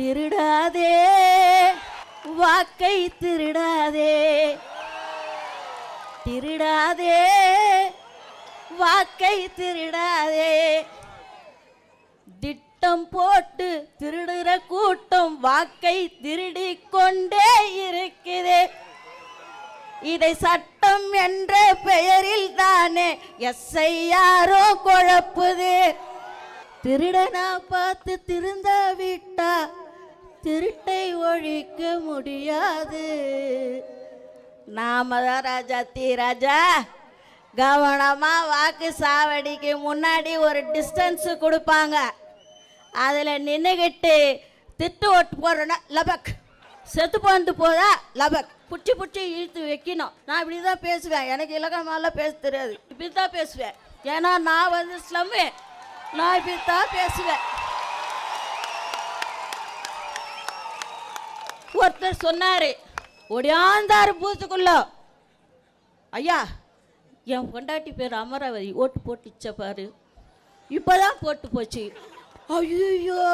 திருடாதே. வாக்கை திருடாதே. திருடாதே. வாக்கை திருடாதே. திட்டம் போட்டு திருடுற கூட்டம் வாக்கை திருடி கொண்டே இருக்குதே இதை சட்டம் என்ற பெயரில் தானே எஸ்ஐயாரோ குழப்புது. திருடனா பார்த்து திருந்த விட்டா திருட்டை ஒழிக்க முடியாது. நாம தான் ராஜா தீ ராஜா. கவனமா வாக்கு சாவடிக்கு முன்னாடி ஒரு டிஸ்டன்ஸ் கொடுப்பாங்க. அதில் நின்றுக்கிட்டு திட்டு ஓட்டு போடுறோன்னா லபக். செத்து போந்து போதா லபக். பிடிச்சி பிடிச்சி இழுத்து வைக்கணும். நான் இப்படி தான் பேசுவேன். எனக்கு இலக்கணமாலாம் பேச தெரியாது. இப்படி தான் பேசுவேன். ஏன்னா நான் வந்து ஸ்லம்மு நான் இப்படி தான் பேசுவேன். ஒருத்தர் சொன்னாரு ஒடியாந்தாரு பூத்துக்குள்ள ஐயா என் பொண்டாட்டி பேர் அமராவதி ஓட்டு போட்டுச்ச பாரு. இப்போதான் போட்டு போச்சு. ஐயோ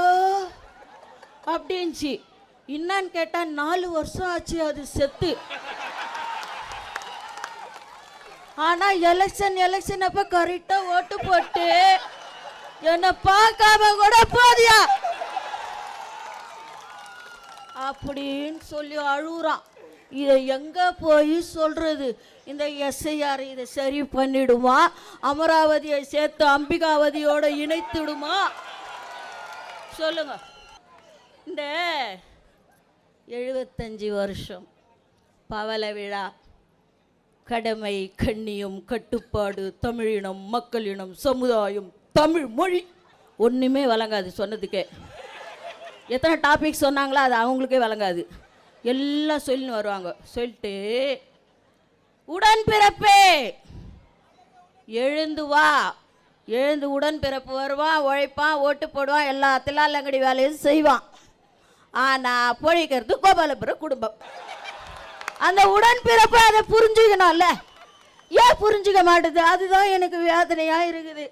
அப்படின்ச்சு. என்னன்னு கேட்டால் நாலு வருஷம் ஆச்சு அது செத்து. ஆனா எலெக்ஷன் எலெக்ஷன் அப்ப கரெக்டா ஓட்டு போட்டு என்னை பார்க்காம கூட போதியா? அப்படின்னு சொல்லி அழுகுறான். இதை எங்கே போய் சொல்கிறது இந்த எஸ்ஐஆர் இதை சரி பண்ணிடுமா? அமராவதியை சேர்த்து அம்பிகாவதியோடு இணைத்துடுமா? சொல்லுங்க. இந்த எழுபத்தஞ்சி வருஷம் பவள விழா கடமை கண்ணியம் கட்டுப்பாடு தமிழினம் மக்களினம் சமுதாயம் தமிழ் மொழி ஒன்றுமே வழங்காது சொன்னதுக்கே. எத்தனை டாபிக் சொன்னாங்களோ அது அவங்களுக்கே வழங்காது எல்லாம் சொல்லின்னு வருவாங்க. சொல்லிட்டு உடன்பிறப்பே எழுந்து வா. எழுந்து உடன்பிறப்பு வருவான் உழைப்பான் ஓட்டு போடுவான் எல்லா தில்லாலங்கடி வேலையும் செய்வான். ஆனால் பொழிக்கிறது கோபாலபுர குடும்பம். அந்த உடன்பிறப்பு அதை புரிஞ்சுக்கணும்ல. ஏன் புரிஞ்சுக்க மாட்டுது? அதுதான் எனக்கு வேதனையாக இருக்குது.